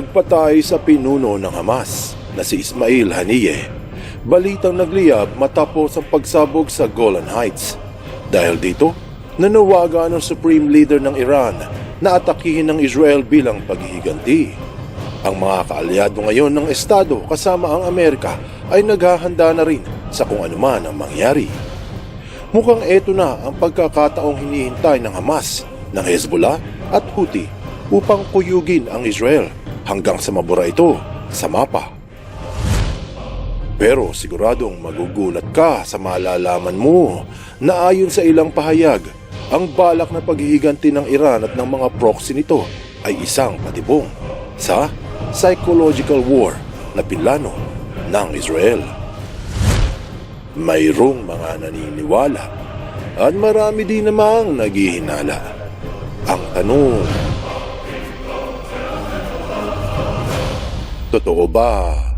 Pagpatay sa pinuno ng Hamas na si Ismail Haniyeh, balitang nagliyab matapos ang pagsabog sa Golan Heights. Dahil dito, nanawagan ng Supreme Leader ng Iran na atakihin ng Israel bilang paghihiganti. Ang mga kaalyado ngayon ng Estado kasama ang Amerika ay naghahanda na rin sa kung anuman ang mangyari. Mukhang eto na ang pagkakataong hinihintay ng Hamas, ng Hezbollah at Houthi upang kuyugin ang Israel hanggang sa mabura ito sa mapa. Pero siguradong magugulat ka sa malalaman mo na ayon sa ilang pahayag, ang balak na paghihiganti ng Iran at ng mga proxy nito ay isang patibong sa psychological war na pinlano ng Israel. Mayroong mga naniniwala at marami din namang naghihinala. Ang tanong, totoo ba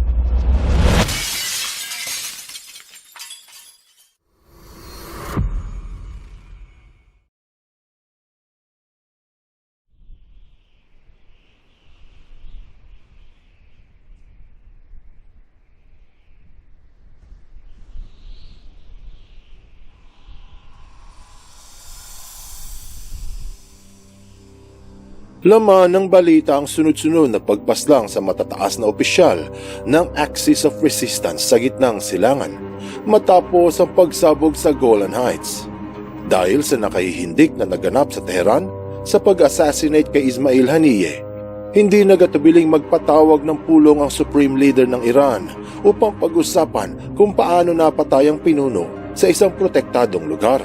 Laman ng balita ang sunod-sunod na pagpaslang sa matataas na opisyal ng Axis of Resistance sa gitnang silangan matapos ang pagsabog sa Golan Heights. Dahil sa nakahihindik na naganap sa Tehran sa pag-assassinate kay Ismail Haniyeh, hindi nagatubiling magpatawag ng pulong ang Supreme Leader ng Iran upang pag-usapan kung paano napatay ang pinuno sa isang protektadong lugar.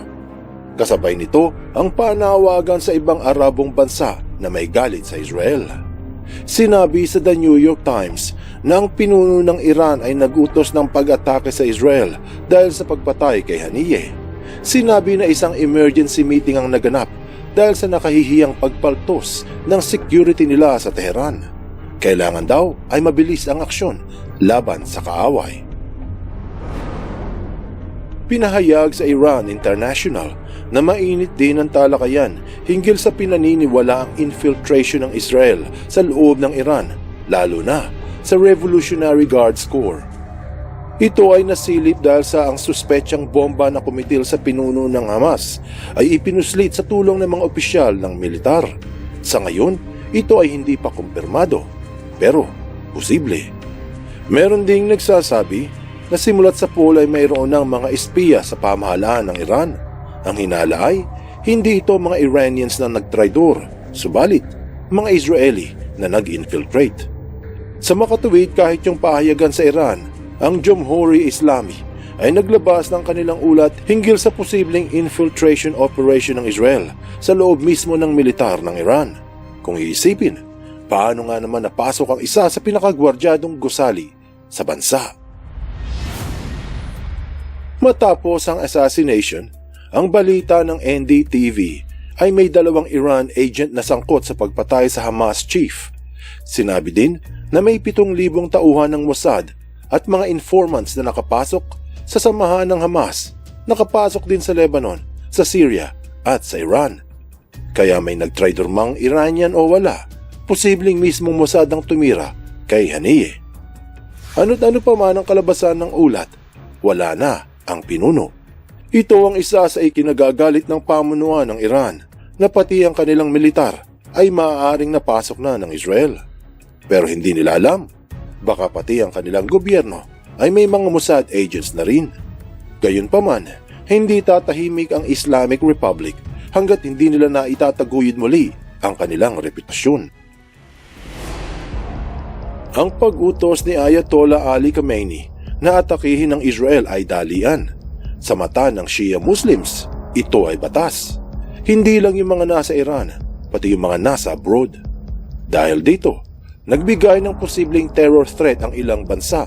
Kasabay nito ang panawagan sa ibang Arabong bansa na may galit sa Israel. Sinabi sa The New York Times na ang pinuno ng Iran ay nagutos ng pag-atake sa Israel dahil sa pagpatay kay Haniyeh. Sinabi na isang emergency meeting ang naganap dahil sa nakahihiyang pagpaltos ng security nila sa Tehran. Kailangan daw ay mabilis ang aksyon laban sa kaaway. Pinahayag sa Iran International na mainit din ang talakayan hinggil sa pinaniniwalaang infiltration ng Israel sa loob ng Iran, lalo na sa Revolutionary Guards Corps. Ito ay nasilip dahil sa ang suspetsyang bomba na kumitil sa pinuno ng Hamas ay ipinuslit sa tulong ng mga opisyal ng militar. Sa ngayon, ito ay hindi pa kumpirmado, pero posible. Meron ding nagsasabi na simulat sa pool ay mayroon ng mga espiya sa pamahalaan ng Iran. Ang hinala ay, hindi ito mga Iranians na nagtraidor, subalit mga Israeli na nag-infiltrate. Sa makatuwid kahit yung pahayagan sa Iran, ang Jumhuri Islami ay naglabas ng kanilang ulat hinggil sa posibleng infiltration operation ng Israel sa loob mismo ng militar ng Iran. Kung iisipin, paano nga naman napasok ang isa sa pinakagwardyadong gusali sa bansa? Matapos ang assassination, ang balita ng NDTV ay may dalawang Iran agent na sangkot sa pagpatay sa Hamas chief. Sinabi din na may 7,000 tauhan ng Mossad at mga informants na nakapasok sa samahan ng Hamas, nakapasok din sa Lebanon, sa Syria at sa Iran. Kaya may nagtraidor mang Iranian o wala, posibleng mismong Mossad ang tumira kay Haniyeh. Ano't ano pa man ang kalabasan ng ulat, wala na ang pinuno. Ito ang isa sa ikinagagalit ng pamunuan ng Iran na pati ang kanilang militar ay maaaring napasok na ng Israel. Pero hindi nila alam, baka pati ang kanilang gobyerno ay may mga Mossad agents na rin. Gayunpaman, hindi tatahimik ang Islamic Republic hanggat hindi nila na itataguyod muli ang kanilang reputasyon. Ang pag-utos ni Ayatollah Ali Khamenei na atakihin ng Israel ay dalian. Sa mata ng Shia Muslims, ito ay batas. Hindi lang yung mga nasa Iran, pati yung mga nasa abroad. Dahil dito, nagbigay ng posibleng terror threat ang ilang bansa.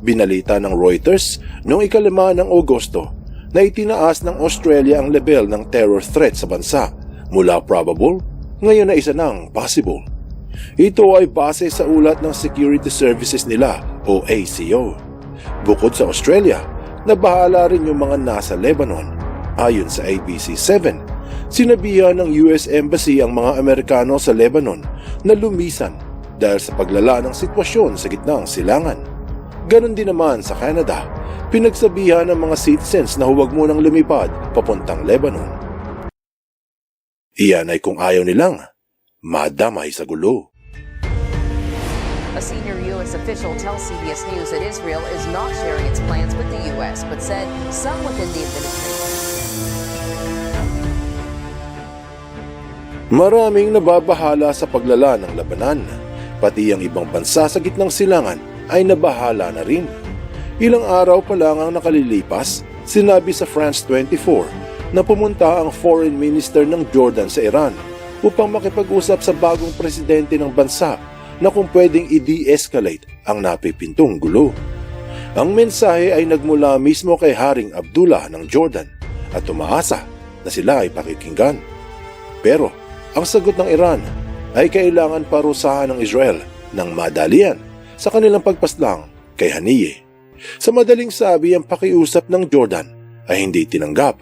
Binalita ng Reuters noong ikalima ng Agosto na itinaas ng Australia ang level ng terror threat sa bansa mula probable, ngayon na isa ng possible. Ito ay base sa ulat ng Security Services nila o ACO. Bukod sa Australia, nabahala rin yung mga nasa Lebanon. Ayon sa ABC-7, sinabihan ng US Embassy ang mga Amerikano sa Lebanon na lumisan dahil sa paglala ng sitwasyon sa gitnang silangan. Ganon din naman sa Canada, pinagsabihan ng mga citizens na huwag munang lumipad papuntang Lebanon. Iyan ay kung ayaw nilang madamay sa gulo. A senior U.S. official tells CBS News that Israel is not sharing its plans with the U.S., but said some within the administration. Maraming nababahala sa paglala ng labanan. Pati ang ibang bansa sa gitnang silangan ay nabahala na rin. Ilang araw pa lang ang nakalilipas, sinabi sa France 24 na pumunta ang foreign minister ng Jordan sa Iran upang makipag-usap sa bagong presidente ng bansa na kung pwedeng i-de-escalate ang napipintong gulo. Ang mensahe ay nagmula mismo kay Haring Abdullah ng Jordan at tumaasa na sila ay pakikinggan. Pero ang sagot ng Iran ay kailangan parusahan ng Israel ng madalian sa kanilang pagpaslang kay Haniyeh. Sa madaling sabi, ang pakiusap ng Jordan ay hindi tinanggap.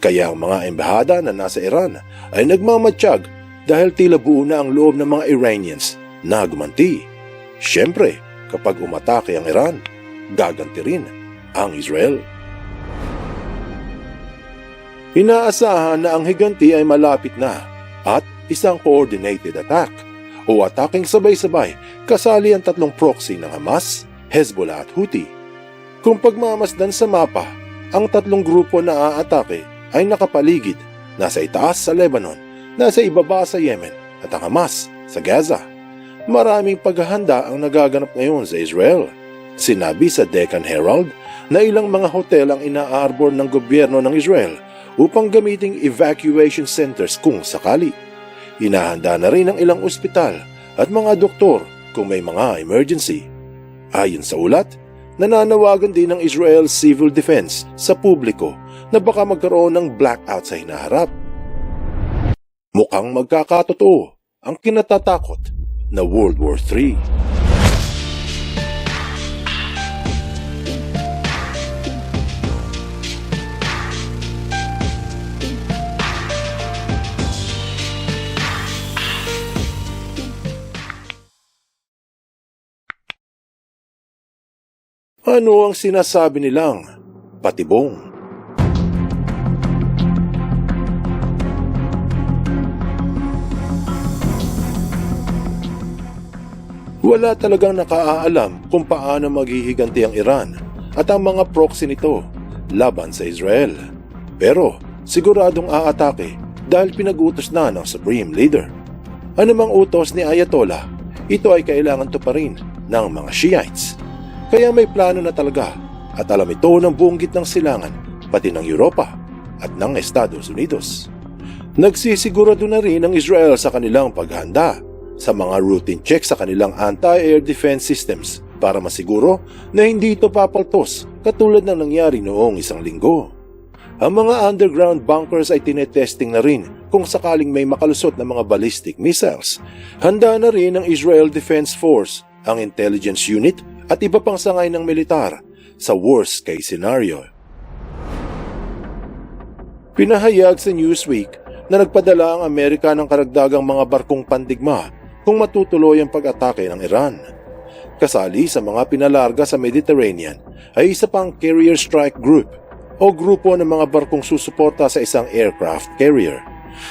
Kaya ang mga embahada na nasa Iran ay nagmamatsyag dahil tila buo na ang loob ng mga Iranians na gumanti. Siyempre, kapag umatake ang Iran, gaganti rin ang Israel. Inaasahan na ang higanti ay malapit na at isang coordinated attack o ataking sabay-sabay kasali ang tatlong proxy ng Hamas, Hezbollah at Houthi. Kung pagmamasdan sa mapa, ang tatlong grupo na aatake ay nakapaligid, nasa itaas sa Lebanon, nasa ibaba sa Yemen at ang Hamas sa Gaza. Maraming paghahanda ang nagaganap ngayon sa Israel. Sinabi sa Deccan Herald na ilang mga hotel ang ina-arbor ng gobyerno ng Israel upang gamiting evacuation centers kung sakali. Hinahanda na rin ang ilang ospital at mga doktor kung may mga emergency. Ayon sa ulat, nananawagan din ng Israel Civil Defense sa publiko na baka magkaroon ng blackout sa hinaharap. Mukhang magkakatotoo ang kinatatakot na World War III. Ano ang sinasabi nilang patibong? Wala talagang nakaaalam kung paano maghihiganti ang Iran at ang mga proxy nito laban sa Israel. Pero siguradong aatake dahil pinag-utos na ng Supreme Leader. Anumang utos ni Ayatollah, ito ay kailangan tuparin ng mga Shiites. Kaya may plano na talaga at alam ito ng buong gitnang silangan pati ng Europa at ng Estados Unidos. Nagsisigurado na rin ang Israel sa kanilang paghanda sa mga routine checks sa kanilang anti-air defense systems para masiguro na hindi ito papaltos katulad ng nangyari noong isang linggo. Ang mga underground bunkers ay tinetesting na rin kung sakaling may makalusot na mga ballistic missiles. Handa na rin ng Israel Defense Force, ang intelligence unit at iba pang sangay ng militar sa worst case scenario. Pinahayag sa Newsweek na nagpadala ang Amerika ng karagdagang mga barkong pandigma kung matutuloy ang pag-atake ng Iran. Kasali sa mga pinalarga sa Mediterranean ay isa pang Carrier Strike Group o grupo ng mga barkong susuporta sa isang aircraft carrier.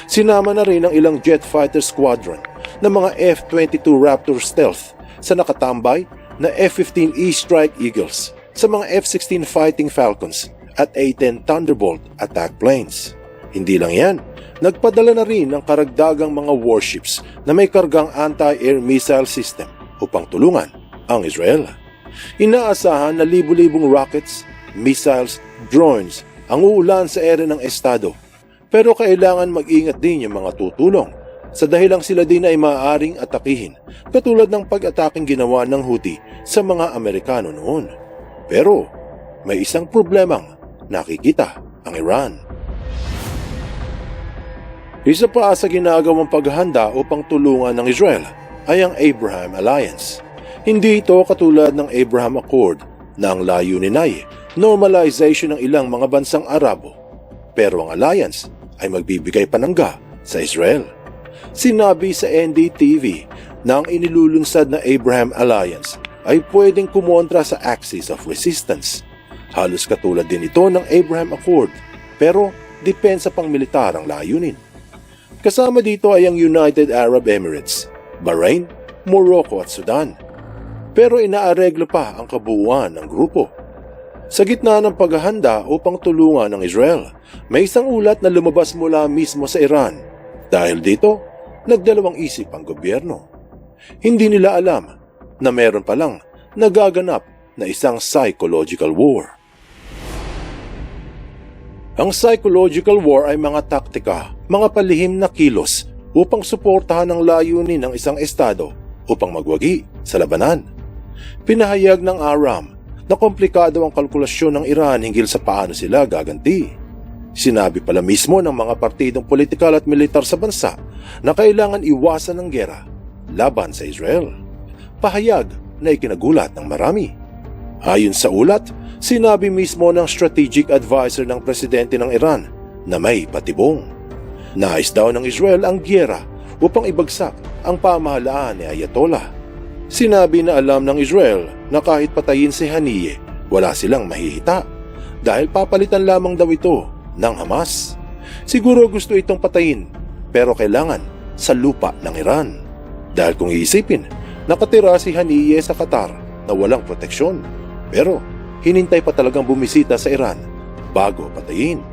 Sinama na rin ang ilang jet fighter squadron ng mga F-22 Raptor Stealth sa nakatambay na F-15E Strike Eagles sa mga F-16 Fighting Falcons at A-10 Thunderbolt attack planes. Hindi lang yan, nagpadala na rin ng karagdagang mga warships na may kargang anti-air missile system upang tulungan ang Israel. Inaasahan na libu-libong rockets, missiles, drones ang uulan sa ere ng estado. Pero kailangan mag-ingat din yung mga tutulong sa dahilang sila din ay maaaring atakihin katulad ng pag-ataking ginawa ng Houthi sa mga Amerikano noon. Pero may isang problemang nakikita ang Iran. Isa pa sa ginagawang paghahanda upang tulungan ng Israel ay ang Abraham Alliance. Hindi ito katulad ng Abraham Accord na ang layunin ay normalization ng ilang mga bansang Arabo. Pero ang alliance ay magbibigay panangga sa Israel. Sinabi sa NDTV na ang inilulunsad na Abraham Alliance ay pwedeng kumontra sa axis of resistance. Halos katulad din ito ng Abraham Accord pero depensa pang militar ang layunin. Kasama dito ay ang United Arab Emirates, Bahrain, Morocco at Sudan. Pero inaareglo pa ang kabuuan ng grupo. Sa gitna ng paghahanda upang tulungan ng Israel, may isang ulat na lumabas mula mismo sa Iran. Dahil dito, nagdalawang isip ang gobyerno. Hindi nila alam na meron palang nagaganap na isang psychological war. Ang psychological war ay mga taktika, mga palihim na kilos upang suportahan ang layunin ng isang estado upang magwagi sa labanan. Pinahayag ng Aram na komplikado ang kalkulasyon ng Iran hinggil sa paano sila gaganti. Sinabi pala mismo ng mga partidong politikal at militar sa bansa na kailangan iwasan ng gera laban sa Israel. Pahayag na ikinagulat ng marami. Ayon sa ulat, sinabi mismo ng strategic advisor ng presidente ng Iran na may patibong. Nais daw ng Israel ang giyera upang ibagsak ang pamahalaan ni Ayatollah. Sinabi na alam ng Israel na kahit patayin si Haniyeh, wala silang mahihita dahil papalitan lamang daw ito ng Hamas. Siguro gusto itong patayin pero kailangan sa lupa ng Iran. Dahil kung iisipin, nakatira si Haniyeh sa Qatar na walang proteksyon. Pero hinintay pa talagang bumisita sa Iran bago patayin.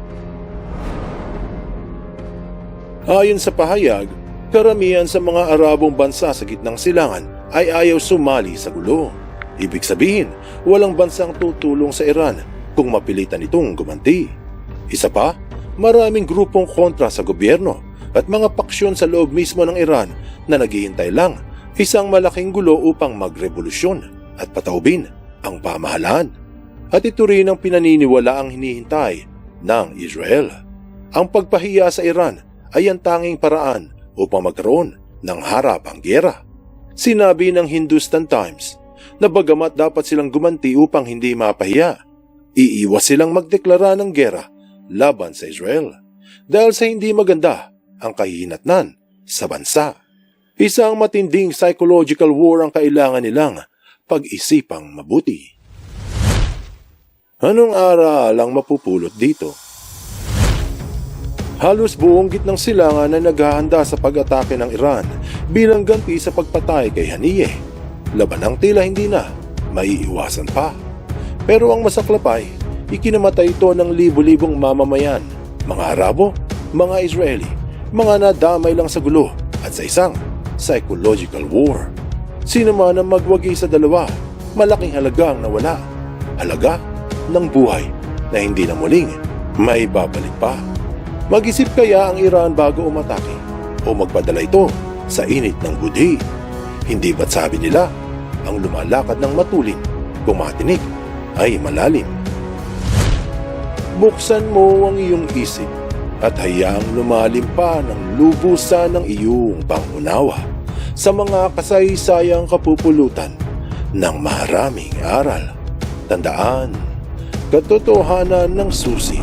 Ayon sa pahayag, karamihan sa mga Arabong bansa sa gitnang silangan ay ayaw sumali sa gulo. Ibig sabihin, walang bansang tutulong sa Iran kung mapilitan itong gumanti. Isa pa, maraming grupong kontra sa gobyerno at mga paksyon sa loob mismo ng Iran na naghihintay lang isang malaking gulo upang magrevolusyon at pataubin ang pamahalaan. At ito rin ang pinaniniwala ang hinihintay ng Israel. Ang pagpahiya sa Iran ay ang tanging paraan upang magkaroon ng harap ang gera. Sinabi ng Hindustan Times na bagamat dapat silang gumanti upang hindi mapahiya, iiwas silang magdeklara ng gera laban sa Israel dahil sa hindi maganda ang kahihinatnan sa bansa. Isang matinding psychological war ang kailangan nilang pag-isipang mabuti. Anong aral ang mapupulot dito? Halos buong gitnang silangan na naghahanda sa pag-atake ng Iran bilang ganti sa pagpatay kay Haniyeh. Labanang tila hindi na, maiiwasan pa. Pero ang masaklap ay, ikinamatay ito ng libo-libong mamamayan, mga Arabo, mga Israeli, mga nadamay lang sa gulo at sa isang psychological war. Sino man ang magwagi sa dalawa, malaking halaga ang nawala. Halaga ng buhay na hindi na muling may babalik pa. Mag-isip kaya ang Iran bago umatake o magpadala ito sa init ng budhi. Hindi ba't sabi nila ang lumalakad ng matulin kung matinig ay malalim. Buksan mo ang iyong isip at hayaang lumalim pa ng lubusan ng iyong pangunawa sa mga kasaysayang kapupulutan ng maraming aral. Tandaan, katotohanan ng susi